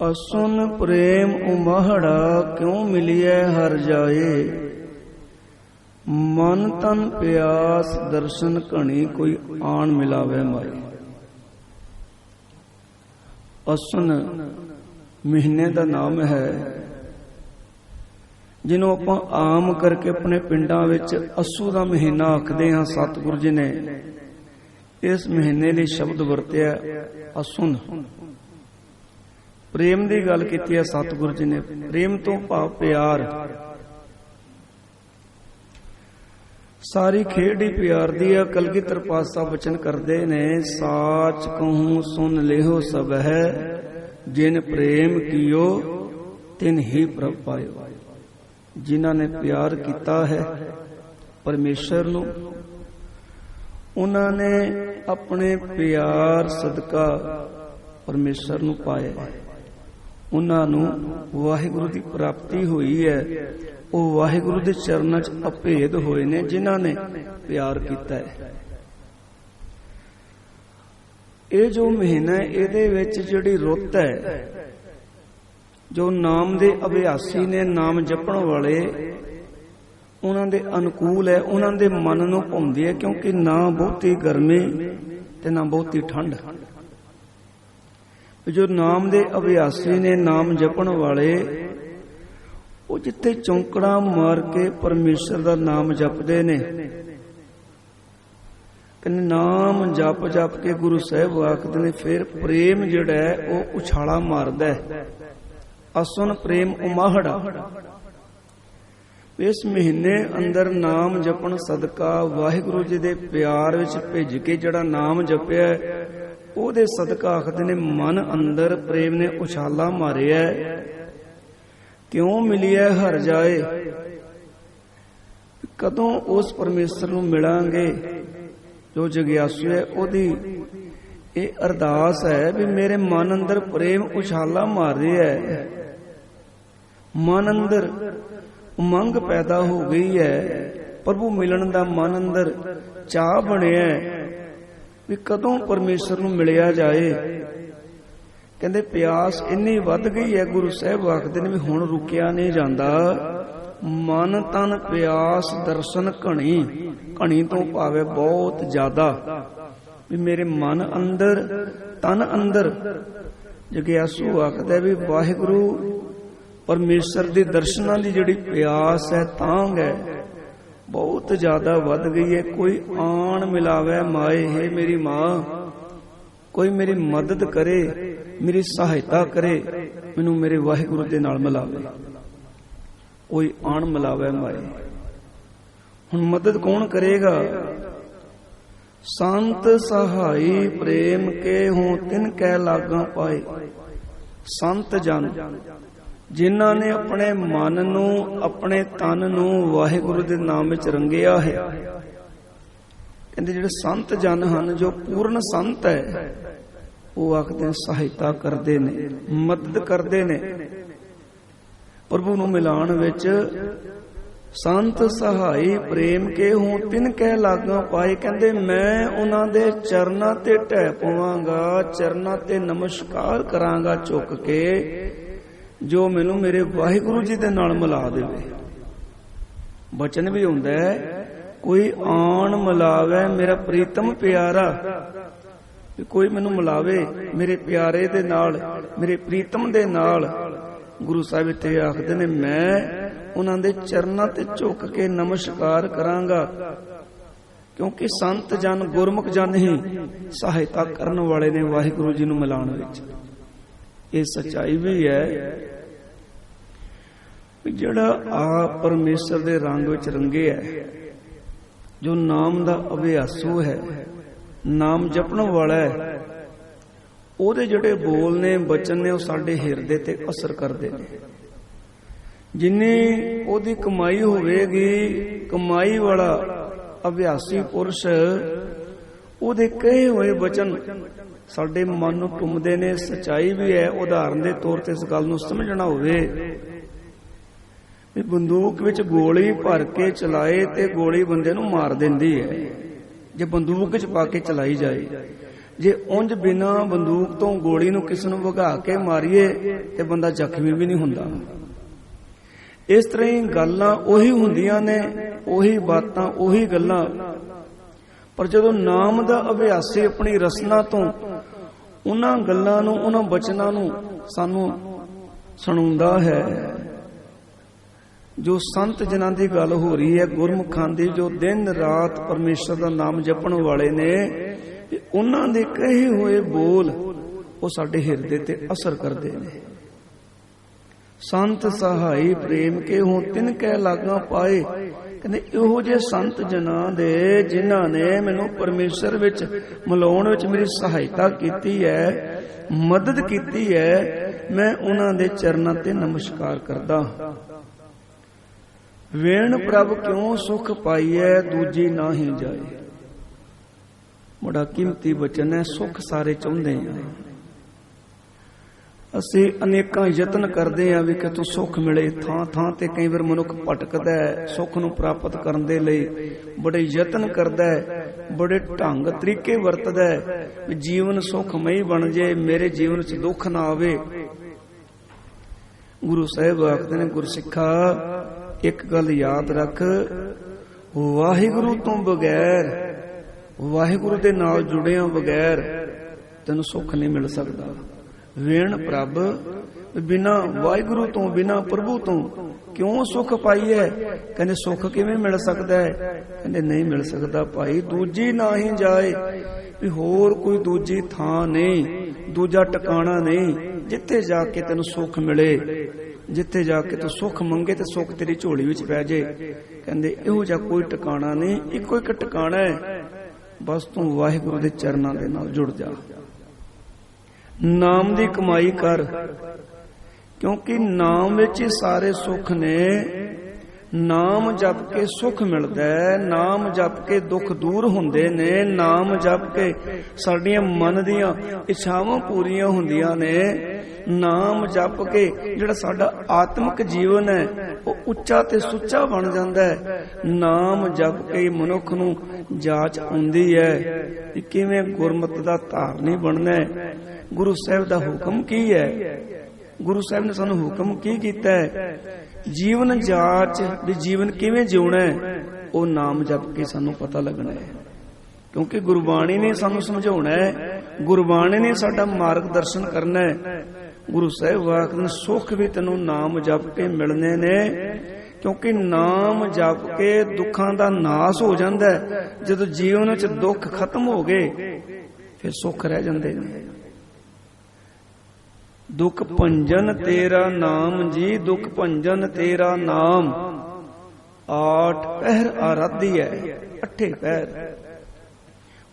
ਅਸੁਨ ਪ੍ਰੇਮ ਉਮਹੜਾ ਕਿਉ ਮਿਲਿਐ ਹਰ ਜਾਏ? ਮਨ ਤਨ ਪਿਆਸ ਦਰਸ਼ਨ ਘਣੀ ਕੋਈ ਆਣ ਮਿਲਾਵੇ ਮਾਈ ਅਸੁਨ ਮਹੀਨੇ ਦਾ ਨਾਮ ਹੈ, ਜਿਹਨੂੰ ਆਪਾਂ ਆਮ ਕਰਕੇ ਆਪਣੇ ਪਿੰਡਾਂ ਵਿੱਚ ਅਸੂ ਦਾ ਮਹੀਨਾ ਆਖਦੇ ਹਾਂ ਸਤਿਗੁਰੂ ਜੀ ਨੇ। ਇਸ ਮਹੀਨੇ ਲਈ ਸ਼ਬਦ ਵਰਤਿਆ ਅਸੁਨ। ਪ੍ਰੇਮ ਦੀ ਗੱਲ ਕੀਤੀ ਹੈ ਸਤਿਗੁਰੂ ਜੀ ਨੇ। ਪ੍ਰੇਮ ਤੋਂ ਭਾਵ ਪਿਆਰ। ਸਾਰੀ ਖੇਡ ਹੀ ਪਿਆਰ ਦੀ ਹੈ। ਕਲਗੀਧਰ ਪਾਸਾ ਬਚਨ ਕਰਦੇ ਨੇ, ਸਾਚ ਕਹੂੰ, ਸੁਨ ਲਿਓ ਸਭ ਹੈ ਜਿਨ ਪ੍ਰੇਮ ਕੀਓ, ਤਿਨ ਹੀ ਪ੍ਰਭ ਪਾਇਓ। ਜਿਨ੍ਹਾਂ ਨੇ ਪਿਆਰ ਕੀਤਾ ਹੈ ਪਰਮੇਸ਼ਰ ਨੂੰ, ਉਹਨਾਂ ਨੇ ਆਪਣੇ ਪਿਆਰ ਸਦਕਾ ਪਰਮੇਸ਼ਰ ਨੂੰ ਪਾਇਆ ਉਹਨਾਂ ਨੂੰ ਵਾਹਿਗੁਰੂ ਦੀ ਪ੍ਰਾਪਤੀ ਹੋਈ ਹੈ। ਉਹ ਵਾਹਿਗੁਰੂ ਦੇ ਚਰਨਾਂ 'ਚ ਅਭੇਦ ਹੋਏ ਨੇ, ਜਿਨ੍ਹਾਂ ਨੇ ਪਿਆਰ ਕੀਤਾ ਹੈ। ਇਹ ਜੋ ਮਹੀਨਾ ਇਹਦੇ ਵਿੱਚ ਜਿਹੜੀ ਰੁੱਤ ਹੈ, ਜੋ ਨਾਮ ਦੇ ਅਭਿਆਸੀ ਨੇ, ਨਾਮ ਜਪਣ ਵਾਲੇ, ਉਹਨਾਂ ਦੇ ਅਨੁਕੂਲ ਹੈ, ਉਹਨਾਂ ਦੇ ਮਨ ਨੂੰ ਭਾਉਂਦੀ ਹੈ, ਕਿਉਂਕਿ ਨਾ ਬਹੁਤੀ ਗਰਮੀ ਤੇ ਨਾ ਬਹੁਤੀ ਠੰਡ। ਜੋ ਨਾਮ ਦੇ ਅਭਿਆਸੀ ਨੇ ਨਾਮ ਜਪਣ ਵਾਲੇ, ਉਹ ਜਿੱਥੇ ਚੌਂਕੜਾ ਮਾਰ ਕੇ ਪਰਮੇਸ਼ਰ ਦਾ ਨਾਮ ਜਪਦੇ ਨੇ। ਕਹਿੰਦੇ ਨਾਮ ਜਪ ਜਪ ਕੇ ਗੁਰੂ ਸਾਹਿਬ ਆਖਦੇ ਨੇ, ਫਿਰ ਪ੍ਰੇਮ ਜਿਹੜਾ ਹੈ, ਉਹ ਉਛਾਲਾ ਮਾਰਦਾ ਹੈ। ਅਸੁਨ ਪ੍ਰੇਮ ਉਮਾਹੜਾ। ਇਸ ਮਹੀਨੇ ਅੰਦਰ ਨਾਮ ਜਪਣ ਸਦਕਾ ਵਾਹਿਗੁਰੂ ਜੀ ਦੇ ਪਿਆਰ ਵਿੱਚ ਭਿੱਜ ਕੇ ਜਿਹੜਾ ਨਾਮ ਜਪਿਆ ਉਹਦੇ ਸਦਕਾ ਆਖਦੇ ਨੇ, ਮਨ ਅੰਦਰ ਪ੍ਰੇਮ ਨੇ ਉਛਾਲਾ ਮਾਰਿਆ ਕਿਉਂ ਮਿਲਿਆ ਹਰ ਜਾਏ? ਕਦੋਂ ਉਸ ਪਰਮੇਸ਼ਰ ਨੂੰ ਮਿਲਾਂਗੇ? ਜੋ ਜਗਿਆਸੂ ਹੈ, ਉਹਦੀ ਇਹ ਅਰਦਾਸ ਹੈ ਵੀ ਮੇਰੇ ਮਨ ਅੰਦਰ ਪ੍ਰੇਮ ਉਛਾਲਾ ਮਾਰ ਰਿਹਾ ਹੈ। ਮਨ ਅੰਦਰ ਉਮੰਗ ਪੈਦਾ ਹੋ ਗਈ ਹੈ। ਪ੍ਰਭੂ ਮਿਲਣ ਦਾ ਮਨ ਅੰਦਰ ਚਾਹ ਬਣਿਆ ਵੀ ਕਦੋਂ ਪਰਮੇਸ਼ਰ ਨੂੰ ਮਿਲਿਆ ਜਾਏ। ਕਹਿੰਦੇ, ਪਿਆਸ ਇੰਨੀ ਵੱਧ ਗਈ ਹੈ, ਗੁਰੂ ਸਾਹਿਬ ਆਖਦੇ ਨੇ ਵੀ ਹੁਣ ਰੁਕਿਆ ਨਹੀਂ ਜਾਂਦਾ। ਮਨ ਤਨ ਪਿਆਸ ਦਰਸ਼ਨ ਘਣੀ ਘਣੀ ਤੋਂ ਭਾਵੇਂ ਬਹੁਤ ਜ਼ਿਆਦਾ। ਵੀ ਮੇਰੇ ਮਨ ਅੰਦਰ, ਤਨ ਅੰਦਰ ਜਗਿਆਸੂ ਆਖਦਾ ਵੀ ਵਾਹਿਗੁਰੂ ਪਰਮੇਸ਼ਰ ਦੇ ਦਰਸ਼ਨਾਂ ਦੀ ਜਿਹੜੀ ਪਿਆਸ ਹੈ, ਤਾਂਗ ਹੈ, ਬਹੁਤ ਜ਼ਿਆਦਾ ਵੱਧ ਗਈ ਹੈ। ਕੋਈ ਆਣ ਮਿਲਾਵੇ, ਮਾਏ, ਹੈ ਮੇਰੀ ਮਾਂ, ਕੋਈ ਮੇਰੀ ਮਦਦ ਕਰੇ, ਮੇਰੀ ਸਹਾਇਤਾ ਕਰੇ, ਮੈਨੂੰ ਮੇਰੇ ਵਾਹਿਗੁਰੂ ਦੇ ਨਾਲ ਮਿਲਾਵੇ। ਕੋਈ ਆਣ ਮਿਲਾਵੇ, ਮਾਏ। ਹੁਣ ਮਦਦ ਕੌਣ ਕਰੇਗਾ? ਸੰਤ ਸਹਾਈ ਪ੍ਰੇਮ ਕੇ ਹੋ ਤਿਨ ਕੈ ਲਾਗਾ ਪਾਏ। ਸੰਤ ਜਨ ਜਿਨ੍ਹਾਂ ਨੇ ਆਪਣੇ ਮਨ ਨੂੰ, ਆਪਣੇ ਤਨ ਨੂੰ ਵਾਹਿਗੁਰੂ ਦੇ ਨਾਮ ਵਿੱਚ ਰੰਗਿਆ ਹੈ। ਕਹਿੰਦੇ ਜਿਹੜੇ ਸੰਤ ਜਨ ਹਨ, ਜੋ ਪੂਰਨ ਸੰਤ ਹੈ, ਉਹ ਆਖਦੇ ਸਹਾਇਤਾ ਕਰਦੇ ਨੇ, ਮਦਦ ਕਰਦੇ ਨੇ। ਪ੍ਰਭੂ ਨੂੰ ਮਿਲਾਣ ਵਿੱਚ ਸੰਤ ਸਹਾਈ ਪ੍ਰੇਮ ਕੇ ਹੂੰ, ਤਿਨ ਕਹਿ ਲਾਗਾ ਪਾਏ, ਕਹਿੰਦੇ, ਮੈਂ ਉਹਨਾਂ ਦੇ ਚਰਨਾਂ ਤੇ ਢਹਿ ਪਵਾਂਗਾ, ਚਰਨਾਂ ਤੇ ਨਮਸਕਾਰ ਕਰਾਂਗਾ ਝੁੱਕ ਕੇ। ਜੋ ਮੈਨੂੰ ਮੇਰੇ ਵਾਹਿਗੁਰੂ ਜੀ ਦੇ ਨਾਲ ਮਿਲਾ ਦੇਵੇ। ਬਚਨ ਵੀ ਹੁੰਦਾ ਹੈ, ਕੋਈ ਆਣ ਮਿਲਾਵੇ ਮੇਰਾ ਪ੍ਰੀਤਮ ਪਿਆਰਾ। ਕੋਈ ਮੈਨੂੰ ਮਿਲਾਵੇ ਮੇਰੇ ਪਿਆਰੇ ਦੇ ਨਾਲ, ਮੇਰੇ ਪ੍ਰੀਤਮ ਦੇ ਨਾਲ। ਗੁਰੂ ਸਾਹਿਬ ਇੱਥੇ ਆਖਦੇ ਨੇ, ਮੈਂ ਉਹਨਾਂ ਦੇ ਚਰਨਾਂ ਤੇ ਝੁੱਕ ਕੇ ਨਮਸਕਾਰ ਕਰਾਂਗਾ। ਕਿਉਂਕਿ ਸੰਤ ਜਨ ਗੁਰਮੁਖ ਜਨ ਹੀ ਸਹਾਇਤਾ ਕਰਨ ਵਾਲੇ ਨੇ ਵਾਹਿਗੁਰੂ ਜੀ ਨੂੰ ਮਿਲਾਉਣ ਵਿੱਚ। ਇਹ ਸਚਾਈ ਵੀ ਹੈ ਜਿਹੜਾ ਆ ਪਰਮੇਸ਼ਰ ਦੇ ਰੰਗ ਵਿੱਚ ਰੰਗੇ ਹੈ, ਜੋ ਨਾਮ ਦਾ ਅਭਿਆਸੂ ਹੈ, ਨਾਮ ਜਪਣ ਵਾਲਾ ਹੈ, ਉਹਦੇ ਜਿਹੜੇ ਬੋਲ ਨੇ, ਬਚਨ ਨੇ, ਉਹ ਸਾਡੇ ਹਿਰਦੇ ਤੇ ਅਸਰ ਕਰਦੇ ਨੇ। ਜਿੰਨੀ ਉਹਦੀ ਕਮਾਈ ਹੋਵੇਗੀ, ਕਮਾਈ ਵਾਲਾ ਅਭਿਆਸੀ ਪੁਰਸ਼, ਉਹਦੇ ਕਹੇ ਹੋਏ ਬਚਨ ਸਾਡੇ ਮਨ ਨੂੰ ਟੁੰਮਦੇ ਨੇ, ਸਚਾਈ ਵੀ ਹੈ, ਉਦਾਹਰਨ ਦੇ ਤੌਰ ਤੇ ਇਸ ਗੱਲ ਨੂੰ ਸਮਝਣਾ ਹੋਵੇ। ਵੀ ਬੰਦੂਕ ਵਿੱਚ ਗੋਲੀ ਭਰ ਕੇ ਚਲਾਏ ਤੇ ਗੋਲੀ ਬੰਦੇ ਨੂੰ ਮਾਰ ਦਿੰਦੀ ਹੈ। ਜੇ ਬੰਦੂਕ ਵਿੱਚ ਪਾ ਕੇ ਚਲਾਈ ਜਾਏ, ਜੇ ਉਂਝ ਬਿਨਾ ਬੰਦੂਕ ਤੋਂ ਗੋਲੀ ਨੂੰ ਕਿਸ ਨੂੰ ਵਗਾ ਕੇ ਮਾਰੀਏ, ਤੇ ਬੰਦਾ ਜ਼ਖਮੀ ਵੀ ਨਹੀਂ ਹੁੰਦਾ। ਇਸ ਤਰ੍ਹਾਂ ਹੀ ਗੱਲਾਂ ਉਹੀ ਹੁੰਦੀਆਂ ਨੇ, ਉਹੀ ਬਾਤਾਂ, ਉਹੀ ਗੱਲਾਂ ਪਰ ਜਦੋਂ ਨਾਮ ਦਾ ਅਭਿਆਸੀ ਆਪਣੀ ਰਸਨਾ ਤੋਂ ਉਹਨਾਂ ਗੱਲਾਂ ਨੂੰ, ਉਹਨਾਂ ਬਚਨਾਂ ਨੂੰ ਸਾਨੂੰ ਸੁਣਾਉਂਦਾ ਹੈ, ਜੋ ਸੰਤ ਜਨਾਂ ਦੀ ਗੱਲ ਹੋ ਰਹੀ ਹੈ, ਗੁਰਮੁਖਾਂ ਦੀ, ਜੋ ਦਿਨ ਰਾਤ ਪਰਮੇਸ਼ਰ ਦਾ ਨਾਮ ਜਪਣ ਵਾਲੇ ਨੇ ਉਹਨਾਂ ਦੇ ਕਹੇ ਹੋਏ ਬੋਲ ਉਹ ਸਾਡੇ ਹਿਰਦੇ ਤੇ ਅਸਰ ਕਰਦੇ ਨੇ। ਸੰਤ ਸਹਾਈ ਪ੍ਰੇਮ ਕੇ ਹੋ ਤਿਨ ਕੈ ਲਾਗਾ ਪਾਏ ਕਹਿੰਦੇ, ਇਹੋ ਜੇ ਸੰਤ ਜਨਾਂ ਦੇ ਜਿਨ੍ਹਾਂ ਨੇ ਮੈਨੂੰ ਪਰਮੇਸ਼ਰ ਵਿੱਚ, ਮਿਲਾਉਣ ਵਿੱਚ ਮੇਰੀ ਸਹਾਇਤਾ ਕੀਤੀ ਹੈ, ਮਦਦ ਕੀਤੀ ਹੈ, ਮੈਂ ਉਹਨਾਂ ਦੇ ਚਰਨਾਂ ਤੇ ਨਮਸਕਾਰ ਕਰਦਾ ਵੇਣ ਪ੍ਰਭ ਕਿਉਂ ਸੁਖ ਪਾਈਐ, ਦੂਜੀ ਨਾਹੀ ਜਾਏ। ਬੜਾ ਕੀਮਤੀ ਬਚਨ ਹੈ, ਸੁਖ ਸਾਰੇ ਚਾਹੁੰਦੇ ਆ। ਅਸੀਂ ਅਨੇਕਾਂ ਯਤਨ ਕਰਦੇ ਆ ਵੀ ਕਿਤੋਂ ਸੁੱਖ ਮਿਲੇ, ਥਾਂ ਥਾਂ ਤੇ ਕਈ ਵਾਰ ਮਨੁੱਖ ਭਟਕਦਾ ਹੈ, ਸੁੱਖ ਨੂੰ ਪ੍ਰਾਪਤ ਕਰਨ ਦੇ ਲਈ। ਬੜੇ ਯਤਨ ਕਰਦਾ ਹੈ, ਬੜੇ ਢੰਗ ਤਰੀਕੇ ਵਰਤਦਾ ਹੈ ਵੀ ਜੀਵਨ ਸੁਖਮਈ ਬਣ ਜੇ, ਮੇਰੇ ਜੀਵਨ 'ਚ ਦੁੱਖ ਨਾ ਆਵੇ। ਗੁਰੂ ਸਾਹਿਬ ਆਖਦੇ ਨੇ ਗੁਰਸਿੱਖਾ ਇੱਕ ਗੱਲ ਯਾਦ ਰੱਖ, ਵਾਹਿਗੁਰੂ ਤੋਂ ਬਗੈਰ, ਵਾਹਿਗੁਰੂ ਦੇ ਨਾਲ ਜੁੜਿਆਂ ਬਗੈਰ ਤੈਨੂੰ ਸੁੱਖ ਨਹੀਂ ਮਿਲ ਸਕਦਾ। ਵੇਣ ਪ੍ਰਭ, ਬਿਨਾ ਵਾਹਿਗੁਰੂ ਤੋਂ, ਬਿਨਾ ਪ੍ਰਭੂ ਤੋਂ ਕਿਉਂ ਸੁੱਖ ਪਾਈਐ? ਕਹਿੰਦੇ, ਸੁੱਖ ਕਿਵੇਂ ਮਿਲ ਸਕਦਾ ਹੈ? ਕਹਿੰਦੇ, ਨਹੀਂ ਮਿਲ ਸਕਦਾ ਭਾਈ, ਦੂਜੀ ਨਾ ਜਾਏ। ਵੀ ਹੋਰ ਕੋਈ ਦੂਜੀ ਥਾਂ ਨਹੀਂ, ਦੂਜਾ ਟਿਕਾਣਾ ਨਹੀਂ, ਜਿੱਥੇ ਜਾ ਕੇ ਤੈਨੂੰ ਸੁੱਖ ਮਿਲੇ। ਜਿੱਥੇ ਜਾ ਕੇ ਤੂੰ ਸੁੱਖ ਮੰਗੇ ਤੇ ਸੁੱਖ ਤੇਰੀ ਝੋਲੀ ਵਿੱਚ ਪੈ ਜੇ। ਕਹਿੰਦੇ, ਇਹੋ ਜਿਹਾ ਕੋਈ ਟਿਕਾਣਾ ਨਹੀਂ, ਇੱਕੋ ਇੱਕ ਟਿਕਾਣਾ ਹੈ। ਬਸ ਤੂੰ ਵਾਹਿਗੁਰੂ ਦੇ ਚਰਨਾਂ ਦੇ ਨਾਲ ਜੁੜ ਜਾ। ਨਾਮ ਦੀ ਕਮਾਈ ਕਰ। ਕਿਉਂਕਿ ਨਾਮ ਵਿੱਚ ਹੀ ਸਾਰੇ ਸੁੱਖ ਨੇ। ਨਾਮ ਜਪ ਕੇ ਸੁਖ ਮਿਲਦਾ ਹੈ। ਨਾਮ ਜਪ ਕੇ ਦੁੱਖ ਦੂਰ ਹੁੰਦੇ ਨੇ। ਨਾਮ ਜਪ ਕੇ ਸਾਡੀਆਂ ਮਨ ਦੀਆਂ ਇੱਛਾਵਾਂ ਪੂਰੀਆਂ ਹੁੰਦੀਆਂ ਨੇ। ਨਾਮ ਜਪ ਕੇ ਜਿਹੜਾ ਸਾਡਾ ਆਤਮਿਕ ਜੀਵਨ ਹੈ, ਉਹ ਉੱਚਾ ਤੇ ਸੁੱਚਾ ਬਣ ਜਾਂਦਾ ਹੈ। ਨਾਮ ਜਪ ਕੇ ਮਨੁੱਖ ਨੂੰ ਜਾਚ ਆਉਂਦੀ ਹੈ ਕਿ ਕਿਵੇਂ ਗੁਰਮਤਿ ਦਾ ਧਾਰਨੀ ਬਣਨਾ ਹੈ। ਗੁਰੂ ਸਾਹਿਬ ਦਾ ਹੁਕਮ ਕੀ ਹੈ? ਗੁਰੂ ਸਾਹਿਬ ਨੇ ਸਾਨੂੰ ਹੁਕਮ ਕੀ ਕੀਤਾ ਹੈ? ਜੀਵਨ ਜਾਂਚ ਵੀ ਜੀਵਨ ਕਿਵੇਂ ਜਿਉਣਾ ਹੈ, ਉਹ ਨਾਮ ਜਪ ਕੇ ਸਾਨੂੰ ਪਤਾ ਲੱਗਣਾ ਹੈ। ਕਿਉਂਕਿ ਗੁਰਬਾਣੀ ਨੇ ਸਾਨੂੰ ਸਮਝਾਉਣਾ ਹੈ, ਗੁਰਬਾਣੀ ਨੇ ਸਾਡਾ ਮਾਰਗਦਰਸ਼ਨ ਕਰਨਾ ਹੈ। ਗੁਰੂ ਸਾਹਿਬ ਆਖਦੇ ਨੇ ਸੁੱਖ ਵੀ ਤੈਨੂੰ ਨਾਮ ਜਪ ਕੇ ਮਿਲਣੇ ਨੇ, ਕਿਉਂਕਿ ਨਾਮ ਜਪ ਕੇ ਦੁੱਖਾਂ ਦਾ ਨਾਸ ਹੋ ਜਾਂਦਾ ਹੈ। ਜਦੋਂ ਜੀਵਨ ਵਿੱਚ ਦੁੱਖ ਖਤਮ ਹੋ ਗਏ, ਫਿਰ ਸੁੱਖ ਰਹਿ ਜਾਂਦੇ ਨੇ। ਦੁਖ ਭੰਜਨ ਤੇਰਾ ਨਾਮ, ਜੀ ਦੁਖ ਭੰਜਨ ਤੇਰਾ ਨਾਮ। ਆਠ ਪਹਿਰ ਆਰਾਧੀ ਹੈ, ਅੱਠੇ ਪਹਿਰ।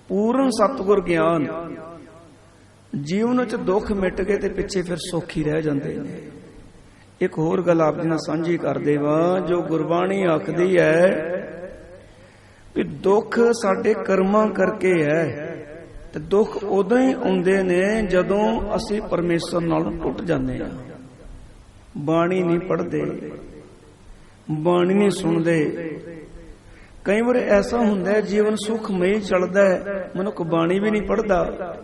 ਪੂਰਨ ਸਤਗੁਰ ਗਿਆਨ। ਜੀਵਨ ਵਿੱਚ ਦੁੱਖ ਮਿਟ ਗਏ ਤੇ ਪਿੱਛੇ ਫਿਰ ਸੁੱਖ ਰਹਿ ਜਾਂਦੇ ਨੇ। ਇੱਕ ਹੋਰ ਗੱਲ ਆਪ ਜੀ ਨਾਲ ਸਾਂਝੀ ਕਰਦੇ ਵਾਂ, ਜੋ ਗੁਰਬਾਣੀ ਆਖਦੀ ਹੈ ਵੀ ਦੁੱਖ ਸਾਡੇ ਕਰਮਾਂ ਕਰਕੇ ਹੈ। ਤੇ ਦੁੱਖ ਉਦੋਂ ਹੀ ਆਉਂਦੇ ਨੇ ਜਦੋਂ ਅਸੀਂ ਪਰਮੇਸ਼ਰ ਨਾਲ ਟੁੱਟ ਜਾਂਦੇ ਆ ਬਾਣੀ ਨਹੀਂ ਪੜ੍ਹਦੇ, ਬਾਣੀ ਨਹੀਂ ਸੁਣਦੇ। ਕਈ ਵਾਰ ਐਸਾ ਹੁੰਦਾ ਜੀਵਨ ਸੁਖਮਈ ਚੱਲਦਾ ਹੈ, ਮਨੁੱਖ ਬਾਣੀ ਵੀ ਨਹੀਂ ਪੜ੍ਹਦਾ।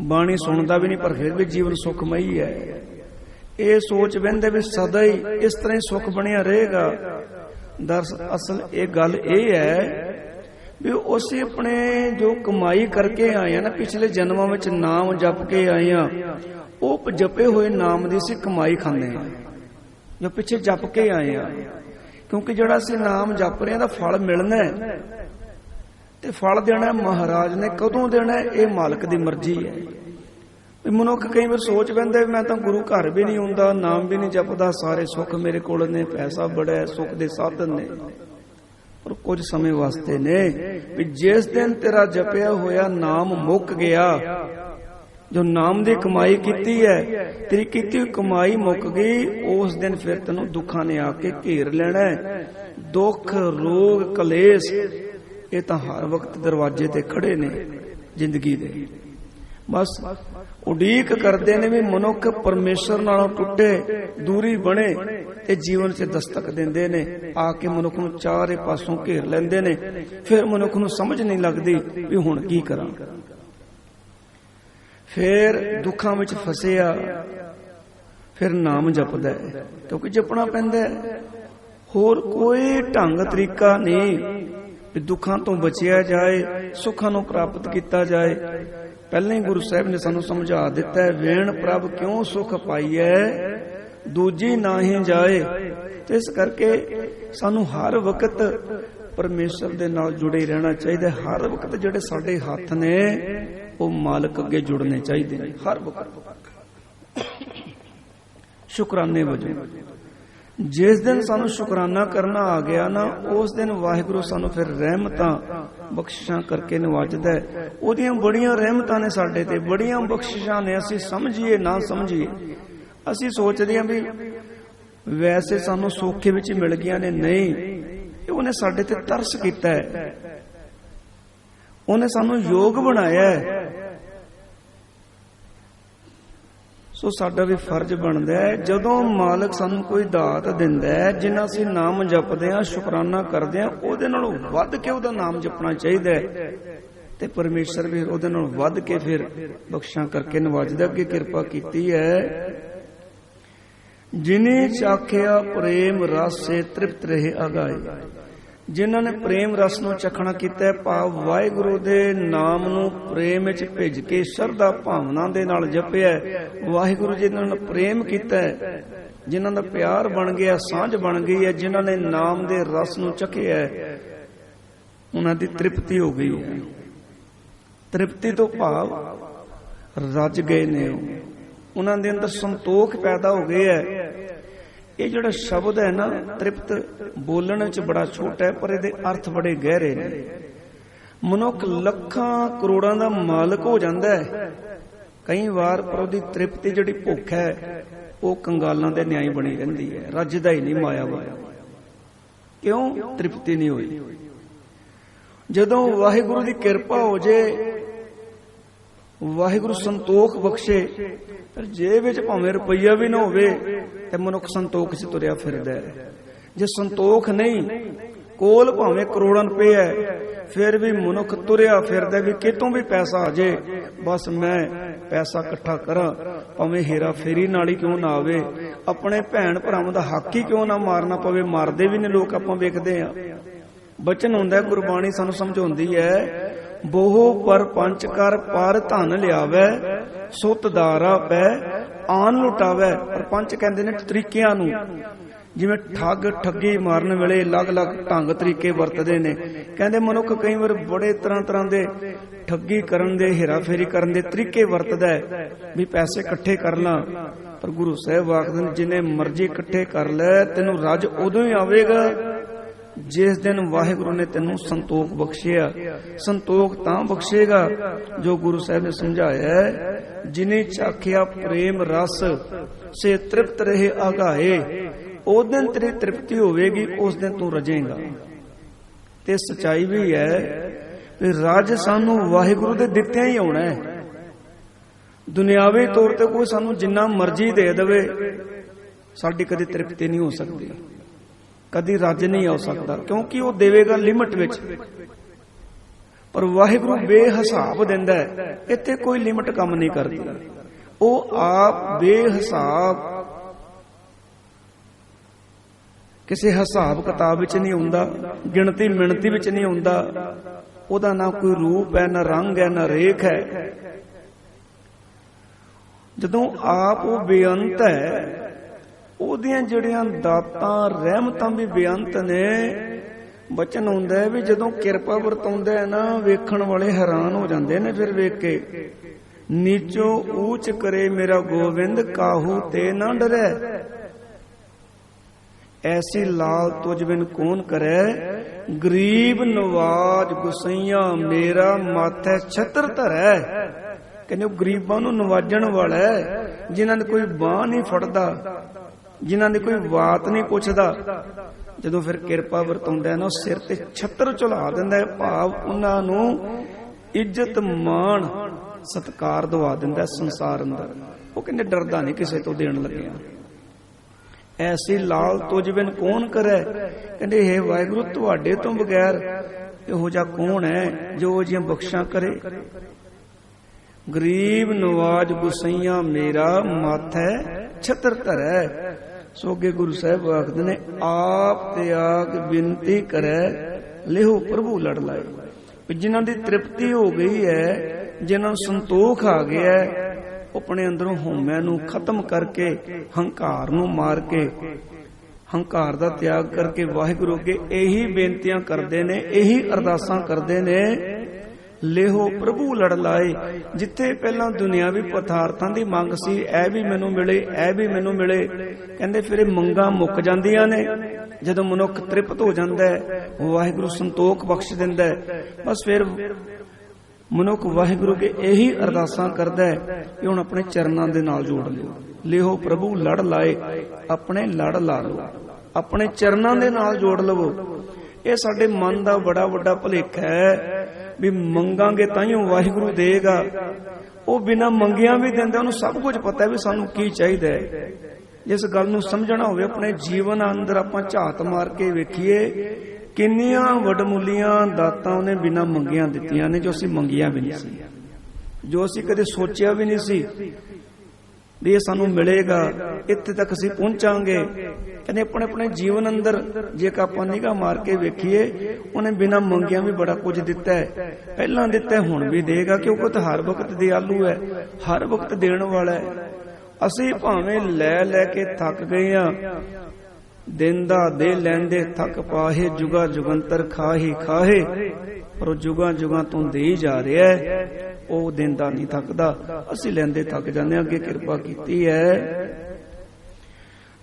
ਬਾਣੀ ਸੁਣਦਾ ਵੀ ਨਹੀਂ, ਪਰ ਫਿਰ ਵੀ ਜੀਵਨ ਸੁਖਮਈ ਹੈ। ਇਹ ਸੋਚ ਬੰਦੇ ਵੀ ਸਦਾ ਹੀ ਇਸ ਤਰ੍ਹਾਂ ਹੀ ਸੁਖ ਬਣਿਆ ਰਹੇਗਾ। ਦਰਸ ਅਸਲ ਇਹ ਗੱਲ ਇਹ ਹੈ ਵੀ ਉਸੇ ਆਪਣੇ ਜੋ ਕਮਾਈ ਕਰਕੇ ਆਏ ਆ ਨਾ, ਪਿਛਲੇ ਜਨਮਾਂ ਵਿੱਚ ਨਾਮ ਜਪ ਕੇ ਆਏ ਆ, ਉਹ ਜਪੇ ਹੋਏ ਨਾਮ ਦੀ ਸੀ ਕਮਾਈ ਖਾਂਦੇ ਆ। ਜੋ ਪਿੱਛੇ ਜਪ ਕੇ ਆਏ ਆ। ਕਿਉਂਕਿ ਜਿਹੜਾ ਅਸੀਂ ਨਾਮ ਜਪ ਰਹੇ ਆ ਦਾ ਫਲ ਮਿਲਣਾ ਹੈ। ਤੇ ਫਲ ਦੇਣਾ ਮਹਾਰਾਜ ਨੇ, ਕਦੋਂ ਦੇਣਾ ਇਹ ਮਾਲਕ ਦੀ ਮਰਜ਼ੀ ਹੈ। ਵੀ ਮਨੁੱਖ ਕਈ ਵਾਰ ਸੋਚ ਪੈਂਦਾ ਮੈਂ ਤਾਂ ਗੁਰੂ ਘਰ ਵੀ ਨਹੀਂ ਹੁੰਦਾ, ਨਾਮ ਵੀ ਨਹੀਂ ਜਪਦਾ, ਸਾਰੇ ਸੁੱਖ ਮੇਰੇ ਕੋਲ ਨੇ, ਪੈਸਾ ਬੜਾ ਹੈ, ਸੁੱਖ ਦੇ ਸਾਧਨ ਨੇ। ਪਰ ਕੁਝ ਸਮੇਂ ਵਾਸਤੇ ਨੇ ਵੀ ਜਿਸ ਦਿਨ ਤੇਰਾ ਜਪਿਆ ਹੋਇਆ ਨਾਮ ਮੁੱਕ ਗਿਆ, ਜੋ ਨਾਮ ਦੀ ਕਮਾਈ ਕੀਤੀ ਹੈ, ਤੇਰੀ ਕੀਤੀ ਹੋਈ ਕਮਾਈ ਮੁੱਕ ਗਈ, ਉਸ ਦਿਨ ਫਿਰ ਤੈਨੂੰ ਦੁੱਖਾਂ ਨੇ ਆ ਕੇ ਘੇਰ ਲੈਣਾ ਹੈ। ਦੁੱਖ, ਰੋਗ, ਕਲੇਸ਼, ਇਹ ਤਾਂ ਹਰ ਵਕਤ ਦਰਵਾਜ਼ੇ ਤੇ ਖੜੇ ਨੇ ਜ਼ਿੰਦਗੀ ਦੇ। ਬਸ ਉਡੀਕ ਕਰਦੇ ਨੇ ਵੀ ਮਨੁੱਖ ਪਰਮੇਸ਼ਰ ਨਾਲੋਂ ਟੁੱਟੇ, ਦੂਰੀ ਬਣੇ ਤੇ ਜੀਵਨ 'ਚ ਦਸਤਕ ਦਿੰਦੇ ਨੇ, ਆ ਕੇ ਮਨੁੱਖ ਨੂੰ ਚਾਰੇ ਪਾਸੋਂ ਘੇਰ ਲੈਂਦੇ ਨੇ। ਫਿਰ ਮਨੁੱਖ ਨੂੰ ਸਮਝ ਨਹੀਂ ਲੱਗਦੀ ਵੀ ਹੁਣ ਕੀ ਕਰਾਂ। ਫਿਰ ਦੁੱਖਾਂ ਵਿੱਚ ਫਸਿਆ, ਫਿਰ ਨਾਮ ਜਪਦਾ ਹੈ, ਕਿਉਂਕਿ ਜਪਣਾ ਪੈਂਦਾ ਹੈ। ਹੋਰ ਕੋਈ ਢੰਗ ਤਰੀਕਾ ਨਹੀਂ ਵੀ ਦੁੱਖਾਂ ਤੋਂ ਬਚਿਆ ਜਾਏ, ਸੁੱਖਾਂ ਨੂੰ ਪ੍ਰਾਪਤ ਕੀਤਾ ਜਾਏ। ਪਹਿਲਾਂ ਹੀ ਗੁਰੂ ਸਾਹਿਬ ਨੇ ਸਾਨੂੰ ਸਮਝਾ ਦਿੱਤਾ ਹੈ, ਵੇਣ ਪ੍ਰਭ ਕਿਉਂ ਸੁਖ ਪਾਈਐ? ਦੂਜੀ ਨਾਹੀਂ ਜਾਏ। ਤੇ ਇਸ ਕਰਕੇ ਸਾਨੂੰ ਹਰ ਵਕਤ ਪਰਮੇਸ਼ਰ ਦੇ ਨਾਲ ਜੁੜੇ ਰਹਿਣਾ ਚਾਹੀਦਾ ਹਰ ਵਕਤ ਜਿਹੜੇ ਸਾਡੇ ਹੱਥ ਨੇ, ਉਹ ਮਾਲਕ ਅੱਗੇ ਜੁੜਨੇ ਚਾਹੀਦੇ ਨੇ। ਹਰ ਵਕਤ। ਸ਼ੁਕਰਾਨੇ ਵਜੋਂ। ਜਿਸ ਦਿਨ ਸਾਨੂੰ ਸ਼ੁਕਰਾਨਾ ਕਰਨਾ ਆ ਗਿਆ ਨਾ, ਉਸ ਦਿਨ ਵਾਹਿਗੁਰੂ ਸਾਨੂੰ ਫਿਰ ਰਹਿਮਤਾਂ ਬਖਸ਼ਿਸ਼ਾਂ ਕਰਕੇ ਨਿਵਾਜਦਾ ਹੈ। ਉਹਦੀਆਂ ਬੜੀਆਂ ਰਹਿਮਤਾਂ ਨੇ ਸਾਡੇ ਤੇ, ਬੜੀਆਂ ਬਖਸ਼ਿਸ਼ਾਂ ਨੇ। ਅਸੀਂ ਸਮਝੀਏ, ਨਾ ਸਮਝੀਏ ਅਸੀਂ ਸੋਚਦੇ ਹਾਂ ਵੀ ਵੈਸੇ ਸਾਨੂੰ ਸੌਖੇ ਵਿੱਚ ਮਿਲ ਗਈਆਂ ਨੇ, ਨਹੀਂ। ਉਹਨੇ ਸਾਡੇ ਤੇ ਤਰਸ ਕੀਤਾ ਹੈ। ਉਹਨੇ ਸਾਨੂੰ ਯੋਗ ਬਣਾਇਆ ਹੈ। ਸੋ ਸਾਡਾ ਵੀ ਫਰਜ਼ ਬਣਦਾ ਹੈ, ਜਦੋਂ ਮਾਲਕ ਸਾਨੂੰ ਕੋਈ ਦਾਤ ਦਿੰਦਾ ਹੈ, ਜਿੰਨਾ ਅਸੀਂ ਨਾਮ ਜਪਦੇ ਹਾਂ, ਸ਼ੁਕਰਾਨਾ ਕਰਦੇ ਹਾਂ, ਉਹਦੇ ਨਾਲੋਂ ਵੱਧ ਕੇ ਉਹਦਾ ਨਾਮ ਜਪਣਾ ਚਾਹੀਦਾ ਹੈ। ਤੇ ਪਰਮੇਸ਼ਰ ਵੀ ਉਹਦੇ ਨਾਲ ਵੱਧ ਕੇ ਫਿਰ ਬਖਸ਼ਾਂ ਕਰਕੇ ਨਵਾਜਦਾ ਅੱਗੇ ਕਿਰਪਾ ਕੀਤੀ ਹੈ। ਜਿਨੇ ਚਾਖਿਆ ਪ੍ਰੇਮ ਰਸ ਸੇ ਤ੍ਰਿਪਤ ਰਹੇ ਅਗਾਏ। ਜਿਨ੍ਹਾਂ ਨੇ ਪ੍ਰੇਮ ਰਸ ਨੂੰ ਚਖਣਾ ਕੀਤਾ ਹੈ ਭਾਵ ਵਾਹਿਗੁਰੂ ਦੇ ਨਾਮ ਨੂੰ ਪ੍ਰੇਮ ਵਿੱਚ ਭਿੱਜ ਕੇ ਸ਼ਰਧਾ ਭਾਵਨਾ ਦੇ ਨਾਲ ਜਪਿਆ। ਵਾਹਿਗੁਰੂ ਜੀ ਨਾਲ ਪ੍ਰੇਮ ਕੀਤਾ ਹੈ ਜਿਨ੍ਹਾਂ ਦਾ ਪਿਆਰ ਬਣ ਗਿਆ, ਸਾਂਝ ਬਣ ਗਈ ਹੈ, ਜਿਨ੍ਹਾਂ ਨੇ ਨਾਮ ਦੇ ਰਸ ਨੂੰ ਚਖਿਆ ਹੈ ਉਹਨਾਂ ਦੀ ਤ੍ਰਿਪਤੀ ਹੋ ਗਈ। ਹੈ ਤ੍ਰਿਪਤੀ ਤੋਂ ਭਾਵ ਰੱਜ ਗਏ ਨੇ ਉਹ। ਉਹਨਾਂ ਦੇ ਅੰਦਰ ਸੰਤੋਖ ਪੈਦਾ ਹੋ ਗਿਆ ਹੈ। ਇਹ ਜਿਹੜਾ ਸ਼ਬਦ ਹੈ ਨਾ, ਤ੍ਰਿਪਤ ਬੋਲਣ ਵਿੱਚ ਬੜਾ ਛੋਟਾ ਹੈ, ਪਰ ਇਹਦੇ ਅਰਥ ਬੜੇ ਗਹਿਰੇ ਨੇ। ਮਨੁੱਖ ਲੱਖਾਂ ਕਰੋੜਾਂ ਦਾ ਮਾਲਕ ਹੋ ਜਾਂਦਾ ਹੈ। ਕਈ ਵਾਰ ਪਰ ਉਹਦੀ ਤ੍ਰਿਪਤੀ ਜਿਹੜੀ ਭੁੱਖ ਹੈ, ਉਹ ਕੰਗਾਲਾਂ ਦੇ ਨਿਆਈ ਬਣੀ ਰਹਿੰਦੀ ਹੈ। ਰੱਜਦਾ ਹੀ ਨਹੀਂ ਮਾਇਆ ਵਾਇਆ ਕਿਉਂ? ਤ੍ਰਿਪਤੀ ਨਹੀਂ ਹੋਈ। ਜਦੋਂ ਵਾਹਿਗੁਰੂ ਦੀ ਕਿਰਪਾ ਹੋ ਜੇ ਵਾਹਿਗੁਰੂ ਸੰਤੋਖ ਬਖਸ਼ੇ। ਪਰ ਜੇਬ ਵਿੱਚ ਭਾਵੇਂ ਰੁਪਈਆ ਵੀ ਨਾ ਹੋਵੇ, ਤੇ ਮਨੁੱਖ ਸੰਤੋਖ 'ਚ ਤੁਰਿਆ ਫਿਰਦਾ ਹੈ। ਜੇ ਸੰਤੋਖ ਨਹੀਂ, ਕੋਲ ਭਾਵੇਂ ਕਰੋੜਾਂ ਰੁਪਏ ਹੈ, ਫਿਰ ਵੀ ਮਨੁੱਖ ਤੁਰਿਆ ਫਿਰਦਾ ਵੀ ਕਿਤੋਂ ਵੀ ਪੈਸਾ ਆ ਜੇ। ਬਸ ਮੈਂ ਪੈਸਾ ਇਕੱਠਾ ਕਰਾਂ, ਭਾਵੇਂ ਹੀਰਾ ਫੇਰੀ ਨਾਲ ਹੀ ਕਿਉਂ ਨਾ ਆਵੇ। ਆਪਣੇ ਭੈਣ ਭਰਾਵਾਂ ਦਾ ਹੱਕ ਹੀ ਕਿਉਂ ਨਾ ਮਾਰਨਾ ਪਵੇ, ਮਾਰਦੇ ਵੀ ਨੇ ਲੋਕ ਆਪਾਂ ਵੇਖਦੇ ਆ ਬਚਨ ਹੁੰਦਾ ਗੁਰਬਾਣੀ ਸਾਨੂੰ ਸਮਝਾਉਂਦੀ ਹੈ ਬੋਹ ਪਰ ਪੰਚ ਕਰ ਪਰ ਧਨ ਲਿਆਵੇ, ਸੁਤ ਦਾਰਾ ਪੈ ਆਨ ਲੁਟਾਵੇ। ਪਰ ਪੰਚ ਕਹਿੰਦੇ ਨੇ ਤਰੀਕਿਆਂ ਨੂੰ। ਜਿਵੇਂ ਠੱਗ ਠੱਗੀ ਮਾਰਨ ਵੇਲੇ ਅਲੱਗ-ਅਲੱਗ ਢੰਗ ਤਰੀਕੇ ਵਰਤਦੇ ਨੇ। ਕਹਿੰਦੇ ਮਨੁੱਖ ਕਈ ਵਾਰ ਬੜੇ ਤਰ੍ਹਾਂ ਤਰ੍ਹਾਂ ਦੇ ਠੱਗੀ ਕਰਨ ਦੇ, ਹੇਰਾਫੇਰੀ ਕਰਨ ਦੇ ਤਰੀਕੇ ਵਰਤਦਾ ਹੈ। ਵੀ ਪੈਸੇ ਇਕੱਠੇ ਕਰ ਲਾਂ। ਪਰ ਗੁਰੂ ਸਾਹਿਬ ਆਖਦੇ ਨੇ, ਜਿਨੇ ਮਰਜ਼ੀ ਇਕੱਠੇ ਕਰ ਲੈ, ਤੈਨੂੰ ਰੱਜ ਉਦੋਂ ਹੀ ਆਵੇਗਾ। ਜਿਸ ਦਿਨ ਵਾਹਿਗੁਰੂ ਨੇ ਤੈਨੂੰ ਸੰਤੋਖ ਬਖਸ਼ਿਆ, ਸੰਤੋਖ ਤਾਂ ਬਖਸ਼ੇਗਾ ਜੋ ਗੁਰੂ ਸਾਹਿਬ ਨੇ ਸਮਝਾਇਆ ਜਿਨੇ ਚਾਖਿਆ ਪ੍ਰੇਮ ਰਸ, ਸੇ ਤ੍ਰਿਪਤ ਰਹੇ ਆਗਾਏ ਉਹ ਦਿਨ ਤੇਰੀ ਤ੍ਰਿਪਤੀ ਹੋਵੇਗੀ, ਉਸ ਦਿਨ ਤੂੰ ਰਜੇਗਾ। ਤੇ ਸਚਾਈ ਵੀ ਹੈ ਵੀ ਰਾਜ ਸਾਨੂੰ ਵਾਹਿਗੁਰੂ ਦੇ ਦਿੱਤਿਆਂ ਹੀ ਆਉਣਾ ਹੈ। ਦੁਨਿਆਵੀ ਤੌਰ ਤੇ ਕੋਈ ਸਾਨੂੰ ਜਿੰਨਾ ਮਰਜ਼ੀ ਦੇ ਦੇਵੇ, ਸਾਡੀ ਕਦੇ ਤ੍ਰਿਪਤੀ ਨਹੀਂ ਹੋ ਸਕਦੀ। ਕਦੀ ਰੱਜ ਨਹੀਂ ਆ ਸਕਦਾ, ਕਿਉਂਕਿ ਉਹ ਦੇਵੇਗਾ ਲਿਮਟ ਵਿੱਚ। ਪਰ ਵਾਹਿਗੁਰੂ ਬੇਹਿਸਾਬ ਦਿੰਦਾ ਹੈ, ਇੱਥੇ ਕੋਈ ਲਿਮਟ ਕੰਮ ਨਹੀਂ ਕਰਦੀ। ਉਹ ਆਪ ਬੇਹਿਸਾਬ, ਕਿਸੇ ਹਿਸਾਬ ਕਿਤਾਬ ਵਿੱਚ ਨਹੀਂ ਹੁੰਦਾ, ਗਿਣਤੀ ਮਿਣਤੀ ਵਿੱਚ ਨਹੀਂ ਹੁੰਦਾ। ਉਹਦਾ ਨਾ ਕੋਈ ਰੂਪ ਹੈ, ਨਾ ਰੰਗ ਹੈ, ਨਾ ਰੇਖ ਹੈ। ਜਦੋਂ ਆਪ ਉਹ ਬੇਅੰਤ ਹੈ ਉਹਦੀਆਂ ਜਿਹੜੀਆਂ ਦਾਤਾਂ, ਰਹਿਮਤਾਂ ਵੀ ਬੇਅੰਤ ਨੇ। ਬਚਨ ਹੁੰਦਾ ਵੀ ਜਦੋਂ ਕਿਰਪਾ ਵਰਤਾਉਂਦਾ ਹੈ ਨਾ, ਵੇਖਣ ਵਾਲੇ ਹੈਰਾਨ ਹੋ ਜਾਂਦੇ ਨੇ ਫਿਰ ਵੇਖ ਕੇ। ਨੀਚੋ ਊਚ ਕਰੇ ਮੇਰਾ ਗੋਬਿੰਦ ਕਾਹੂ ਤੇ ਨਾ ਡਰੈ। ਐਸੀ ਲਾਲ ਤੁਝ ਬਿਨ ਕੌਣ ਕਰੈ? ਗਰੀਬ ਨਵਾਜ ਗੁਸਈਆਂ, ਮੇਰਾ ਮਾਥੇ ਛਤਰ ਧਰੈ। ਕਹਿੰਦੇ ਉਹ ਗਰੀਬਾਂ ਨੂੰ ਨਵਾਜਣ ਵਾਲਾ ਹੈ, ਜਿਨ੍ਹਾਂ ਨੇ ਕੋਈ ਬਾਹ ਨਹੀਂ ਫੜਦਾ। ਜਿਨ੍ਹਾਂ ਦੀ ਕੋਈ ਬਾਤ ਨਹੀਂ ਪੁੱਛਦਾ, ਜਦੋਂ ਫਿਰ ਕਿਰਪਾ ਵਰਤਾਉਂਦਾ ਨਾ ਸਿਰ ਤੇ ਛੱਤਰ ਝੁਲਾ ਦਿੰਦਾ ਹੈ, ਭਾਵ ਉਹਨਾਂ ਨੂੰ ਇੱਜ਼ਤ ਮਾਣ, ਸਤਕਾਰ ਦਵਾ ਦਿੰਦਾ ਸੰਸਾਰ ਅੰਦਰ। ਉਹ ਕਹਿੰਦੇ ਡਰਦਾ ਨਹੀਂ ਕਿਸੇ ਤੋਂ ਦੇਣ ਲੱਗਿਆ। ਐਸੀ ਲਾਲ ਤੁਝ ਬਿਨ ਕੌਣ ਕਰੇ? ਕਹਿੰਦੇ, ਹੈ ਵਾਹਿਗੁਰੂ, ਤੁਹਾਡੇ ਤੋਂ ਬਗੈਰ ਇਹੋ ਜਿਹਾ ਕੌਣ ਹੈ ਜੋ ਜੀਆਂ ਬਖਸ਼ਾਂ ਕਰੇ? ਗਰੀਬ ਨਵਾਜ ਗੁਸਈਆਂ, ਮੇਰਾ ਮਾਥੈ ਛਤਰ ਧਰੈ ਸੋ ਗੁਰੂ ਸਾਹਿਬ ਆਖਦੇ ਨੇ, ਆਪ ਤੇ ਆਗ ਬੇਨਤੀ ਕਰੈ, ਲਿਹੋ ਪ੍ਰਭੂ ਲੜ ਲਾਏ। ਜਿਨ੍ਹਾਂ ਦੀ ਤ੍ਰਿਪਤੀ ਹੋ ਗਈ ਹੈ, ਜਿਨ੍ਹਾਂ ਨੂੰ ਸੰਤੋਖ ਆ ਗਿਆ ਹੈ ਆਪਣੇ ਅੰਦਰੋਂ ਹਉਮੈ ਨੂੰ ਖਤਮ ਕਰਕੇ, ਹੰਕਾਰ ਨੂੰ ਮਾਰ ਕੇ, ਹੰਕਾਰ ਦਾ ਤਿਆਗ ਕਰਕੇ ਵਾਹਿਗੁਰੂ ਅੱਗੇ ਇਹੀ ਬੇਨਤੀਆਂ ਕਰਦੇ ਨੇ, ਇਹੀ ਅਰਦਾਸਾਂ ਕਰਦੇ ਨੇ ਲੇਹੋ ਪ੍ਰਭੂ ਲੜ ਲਾਏ। ਜਿੱਥੇ ਪਹਿਲਾਂ ਦੁਨਿਆਵੀ ਪਦਾਰਥਾਂ ਦੀ ਮੰਗ ਸੀ, ਇਹ ਵੀ ਮੈਨੂੰ ਮਿਲੇ, ਇਹ ਵੀ ਮੈਨੂੰ ਮਿਲੇ। ਕਹਿੰਦੇ ਫਿਰ ਇਹ ਮੰਗਾਂ ਮੁੱਕ ਜਾਂਦੀਆਂ ਨੇ। ਜਦੋਂ ਮਨੁੱਖ ਤ੍ਰਿਪਤ ਹੋ ਜਾਂਦਾ ਹੈ, ਵਾਹਿਗੁਰੂ ਸੰਤੋਖ ਬਖਸ਼ ਦਿੰਦਾ ਹੈ। ਬਸ ਫਿਰ ਮਨੁੱਖ ਵਾਹਿਗੁਰੂ ਕੇ ਇਹੀ ਅਰਦਾਸਾਂ ਕਰਦਾ ਹੈ ਕਿ ਹੁਣ ਆਪਣੇ ਚਰਨਾਂ ਦੇ ਨਾਲ ਜੋੜ ਲਿਓ। ਲਿਓ ਪ੍ਰਭੂ ਲੜ ਲਾਏ, ਆਪਣੇ ਲੜ ਲਾ ਲਓ। ਆਪਣੇ ਚਰਨਾਂ ਦੇ ਨਾਲ ਜੋੜ ਲਵੋ। ਇਹ ਸਾਡੇ ਮਨ ਦਾ ਬੜਾ ਵੱਡਾ ਭੁਲੇਖਾ ਹੈ ਵੀ ਮੰਗਾਂਗੇ ਤਾਂ ਹੀ ਵਾਹਿਗੁਰੂ ਦੇਗਾ। ਉਹ ਬਿਨਾ ਮੰਗਿਆਂ ਵੀ ਦਿੰਦਾ, ਉਹਨੂੰ ਸਭ ਕੁਝ ਪਤਾ ਹੈ ਵੀ ਸਾਨੂੰ ਕੀ ਚਾਹੀਦਾ ਹੈ। ਜਿਸ ਗੱਲ ਨੂੰ ਸਮਝਣਾ ਹੋਵੇ, ਆਪਣੇ ਜੀਵਨ ਅੰਦਰ ਆਪਾਂ ਝਾਤ ਮਾਰ ਕੇ ਵੇਖੀਏ, ਕਿੰਨੀਆਂ ਵਡਮੁੱਲੀਆਂ ਦਾਤਾਂ ਉਹਨੇ ਬਿਨਾ ਮੰਗਿਆਂ ਦਿੱਤੀਆਂ ਨੇ, ਜੋ ਅਸੀਂ ਮੰਗੀਆਂ ਵੀ ਨਹੀਂ ਸੀ। ਜੋ ਅਸੀਂ ਕਦੇ ਸੋਚਿਆ ਵੀ ਨਹੀਂ ਸੀ ਵੀ ਇਹ ਸਾਨੂੰ ਮਿਲੇਗਾ, ਇੱਥੇ ਤੱਕ ਅਸੀਂ ਪਹੁੰਚਾਂਗੇ। ਕਹਿੰਦੇ ਆਪਣੇ ਆਪਣੇ ਜੀਵਨ ਅੰਦਰ ਜੇ ਆਪਾਂ ਨਿਗਾਹ ਮਾਰ ਕੇ ਵੇਖੀਏ, ਉਹਨੇ ਬਿਨਾਂ ਮੰਗਿਆਂ ਵੀ ਬੜਾ ਕੁਝ ਦਿੱਤਾ ਹੈ। ਪਹਿਲਾਂ ਦਿੱਤਾ ਹੁਣ ਵੀ ਦੇਗਾ, ਕਿਉਂਕਿ ਉਹ ਤਾਂ ਹਰ ਵਕਤ ਦਿਆਲੂ ਹੈ, ਹਰ ਵਕਤ ਦੇਣ ਵਾਲਾ ਹੈ। ਅਸੀਂ ਭਾਵੇਂ ਲੈ ਲੈ ਕੇ ਥੱਕ ਗਏ ਆ ਦਿੰਦਾ ਦੇ ਲੈਂਦੇ ਥੱਕ ਪਾਹੇ, ਜੁਗਾ ਜੁਗੰਤਰ ਖਾਹੀ ਖਾਹੇ, ਪਰ ਉਹ ਜੁਗਾ ਜੁਗਾ ਤੋਂ ਦੇ ਹੀ ਜਾ ਰਿਹਾ ਹੈ। ਉਹ ਦਿੰਦਾ ਨਹੀਂ ਥੱਕਦਾ। ਅਸੀਂ ਲੈਂਦੇ ਥੱਕ ਜਾਂਦੇ ਅੱਗੇ ਕਿਰਪਾ ਕੀਤੀ ਹੈ।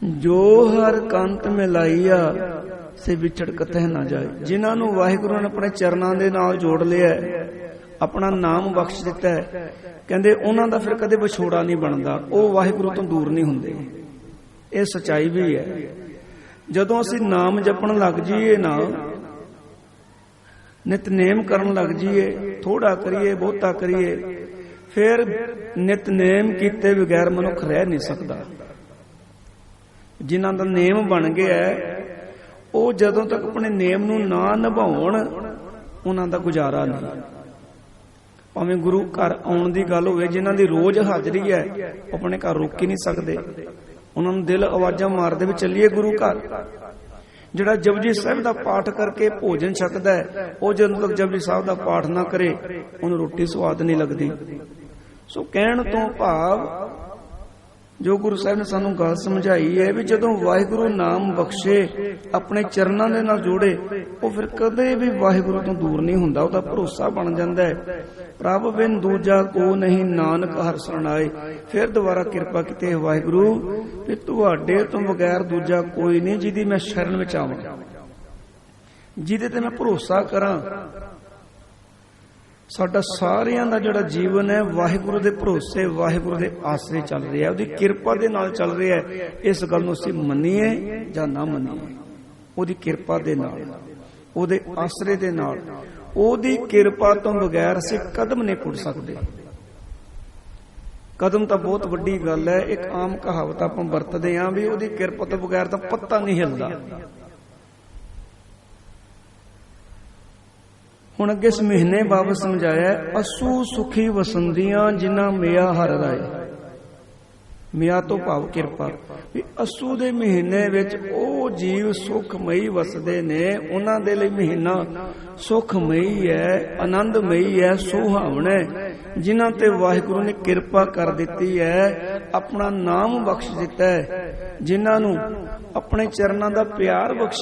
ਜੋ ਹਰ ਕੰਤ ਮਿਲਾਈਆ ਸੇ ਵਿਛੜ ਕਤਹਿ ਨਾ ਜਾਏ। ਜਿਨ੍ਹਾਂ ਨੂੰ ਵਾਹਿਗੁਰੂ ਨੇ ਆਪਣੇ ਚਰਨਾਂ ਦੇ ਨਾਲ ਜੋੜ ਲਿਆ ਆਪਣਾ ਨਾਮ ਬਖਸ਼ ਦਿੱਤਾ ਹੈ। ਕਹਿੰਦੇ ਉਹਨਾਂ ਦਾ ਫਿਰ ਕਦੇ ਵਿਛੋੜਾ ਨਹੀਂ ਬਣਦਾ, ਉਹ ਵਾਹਿਗੁਰੂ ਤੋਂ ਦੂਰ ਨਹੀਂ ਹੁੰਦੇ। ਇਹ ਸਚਾਈ ਵੀ ਹੈ। ਜਦੋਂ ਅਸੀਂ ਨਾਮ ਜਪਣ ਲੱਗ ਜਾਈਏ ਨਾ, ਨਿਤਨੇਮ ਕਰਨ ਲੱਗ ਜਾਈਏ ਥੋੜਾ ਕਰੀਏ, ਬਹੁਤਾ ਕਰੀਏ, ਫਿਰ ਨਿਤਨੇਮ ਕੀਤੇ ਬਗੈਰ ਮਨੁੱਖ ਰਹਿ ਨਹੀਂ ਸਕਦਾ। ਜਿਨ੍ਹਾਂ ਦਾ ਨੇਮ ਬਣ ਗਿਆ ਉਹ ਜਦੋਂ ਤੱਕ ਆਪਣੇ ਨੇਮ ਨੂੰ ਨਾ ਨਿਭਾਉਣ, ਉਹਨਾਂ ਦਾ ਗੁਜ਼ਾਰਾ ਨਹੀਂ। ਭਾਵੇਂ ਗੁਰੂ ਘਰ ਆਉਣ ਦੀ ਗੱਲ ਹੋਵੇ, ਜਿਨ੍ਹਾਂ ਦੀ ਰੋਜ਼ ਹਾਜ਼ਰੀ ਹੈ ਆਪਣੇ ਘਰ ਰੁਕ ਹੀ ਨਹੀਂ ਸਕਦੇ। ਉਹਨਾਂ ਨੂੰ ਦਿਲ ਆਵਾਜ਼ਾਂ ਮਾਰਦੇ ਵੀ ਚੱਲੀਏ ਗੁਰੂ ਘਰ। ਜਿਹੜਾ ਜਪਜੀ ਸਾਹਿਬ ਦਾ ਪਾਠ ਕਰਕੇ ਭੋਜਨ ਛਕਦਾ ਹੈ, ਉਹ ਜਦੋਂ ਤੱਕ ਜਪਜੀ ਸਾਹਿਬ ਦਾ ਪਾਠ ਨਾ ਕਰੇ, ਉਹਨੂੰ ਰੋਟੀ ਸਵਾਦ ਨਹੀਂ ਲੱਗਦੀ। ਸੋ ਕਹਿਣ ਤੋਂ ਭਾਵ ਜੋ ਗੁਰੂ ਸਾਹਿਬ ਨੇ ਸਾਨੂੰ ਗੱਲ ਸਮਝਾਈ ਹੈ ਵੀ ਜਦੋਂ ਵਾਹਿਗੁਰੂ ਨਾਮ ਬਖਸ਼ੇ, ਆਪਣੇ ਚਰਨਾਂ ਦੇ ਨਾਲ ਜੋੜੇ, ਉਹ ਫਿਰ ਕਦੇ ਵੀ ਵਾਹਿਗੁਰੂ ਤੋਂ ਦੂਰ ਨਹੀਂ ਹੁੰਦਾ, ਉਹਦਾ ਭਰੋਸਾ ਬਣ ਜਾਂਦਾ ਹੈ। ਪ੍ਰਭ ਬਿਨ ਦੂਜਾ ਕੋ ਨਹੀਂ ਨਾਨਕ ਹਰ ਸਰਣਾਏ ਫਿਰ ਦੁਬਾਰਾ ਕਿਰਪਾ ਕੀਤੇ ਵਾਹਿਗੁਰੂ ਵੀ ਤੁਹਾਡੇ ਤੋਂ ਬਗੈਰ ਦੂਜਾ ਕੋਈ ਨਹੀਂ, ਜਿਹਦੀ ਮੈਂ ਸ਼ਰਨ ਵਿੱਚ ਆਵਾਂ। ਜਿਹਦੇ ਤੇ ਮੈਂ ਭਰੋਸਾ ਕਰਾਂ ਸਾਡਾ ਸਾਰਿਆਂ ਦਾ ਜਿਹੜਾ ਜੀਵਨ ਹੈ, ਵਾਹਿਗੁਰੂ ਦੇ ਭਰੋਸੇ, ਵਾਹਿਗੁਰੂ ਦੇ ਆਸਰੇ ਚੱਲ ਰਿਹਾ ਹੈ, ਉਹਦੀ ਕਿਰਪਾ ਦੇ ਨਾਲ ਚੱਲ ਰਿਹਾ ਹੈ। ਇਸ ਗੱਲ ਨੂੰ ਅਸੀਂ ਮੰਨੀਏ ਜਾਂ ਨਾ ਮੰਨੀਏ? ਉਹਦੀ ਕਿਰਪਾ ਦੇ ਨਾਲ, ਉਹਦੇ ਆਸਰੇ ਦੇ ਨਾਲ, ਉਹਦੀ ਕਿਰਪਾ ਤੋਂ ਬਗੈਰ ਅਸੀਂ ਕਦਮ ਨਹੀਂ ਪੁੱਟ ਸਕਦੇ। ਕਦਮ ਤਾਂ ਬਹੁਤ ਵੱਡੀ ਗੱਲ ਹੈ, ਇੱਕ ਆਮ ਕਹਾਵਤ ਆਪਾਂ ਵਰਤਦੇ ਆਂ ਵੀ ਉਹਦੀ ਕਿਰਪਾ ਤੋਂ ਬਗੈਰ ਤਾਂ ਪੱਤਾ ਨਹੀਂ ਹਿਲਦਾ। ਹੁਣ ਅੱਗੇ ਇਸ ਮਹੀਨੇ ਬਾਬਤ ਸਮਝਾਇਆ, ਅਸੂ ਸੁਖੀ ਵਸੰਦੀਆਂ ਜਿਨ੍ਹਾਂ ਮਿਆ ਹਰ ਰਾਏ। ਮਿਆ ਤੋਂ ਭਾਵ ਕਿਰਪਾ। ਵੀ ਅਸੂ ਦੇ ਮਹੀਨੇ ਵਿੱਚ ਉਹ ਜੀਵ ਸੁਖਮਈ ਵਸਦੇ ਨੇ, ਉਹਨਾਂ ਦੇ ਲਈ ਮਹੀਨਾ ਸੁਖਮਈ ਹੈ, ਆਨੰਦਮਈ ਹੈ, ਸੁਹਾਵਣਾ ਜਿਨ੍ਹਾਂ ਤੇ ਵਾਹਿਗੁਰੂ ਨੇ ਕਿਰਪਾ ਕਰ ਦਿੱਤੀ ਹੈ, ਆਪਣਾ ਨਾਮ ਬਖਸ਼ ਦਿੱਤਾ ਹੈ, ਜਿਨ੍ਹਾਂ ਨੂੰ ਆਪਣੇ ਚਰਨਾਂ ਦਾ ਪਿਆਰ ਬਖਸ਼